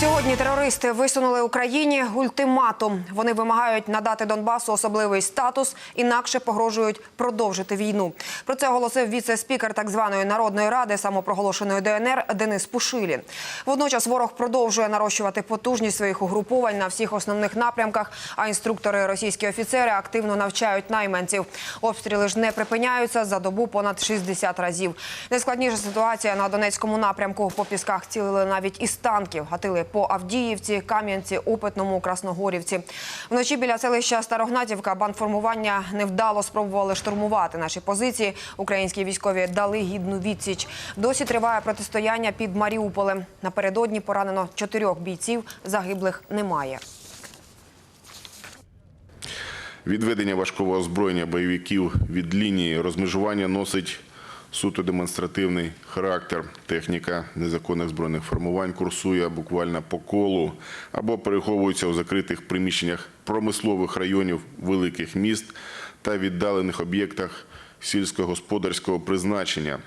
Сьогодні терористи висунули Україні ультиматум. Вони вимагають надати Донбасу особливий статус, інакше погрожують продовжити війну. Про це оголосив віце-спікер так званої народної ради самопроголошеної ДНР Денис Пушилін. Водночас ворог продовжує нарощувати потужність своїх угруповань на всіх основних напрямках. А інструктори, російські офіцери активно навчають найманців. Обстріли ж не припиняються за добу понад 60 разів. Найскладніша ситуація на Донецькому напрямку. По пісках цілили навіть із танків. Гатили по Авдіївці, Кам'янці, Опитному, Красногорівці. Вночі біля селища Старогнатівка бандформування невдало спробували штурмувати наші позиції. Українські військові дали гідну відсіч. Досі триває протистояння під Маріуполем. Напередодні поранено чотирьох бійців. Загиблих немає. Відведення важкого озброєння бойовиків від лінії розмежування носить суто демонстративний характер. Техніка незаконних збройних формувань курсує буквально по колу або переховується у закритих приміщеннях промислових районів великих міст та віддалених об'єктах сільськогосподарського призначення.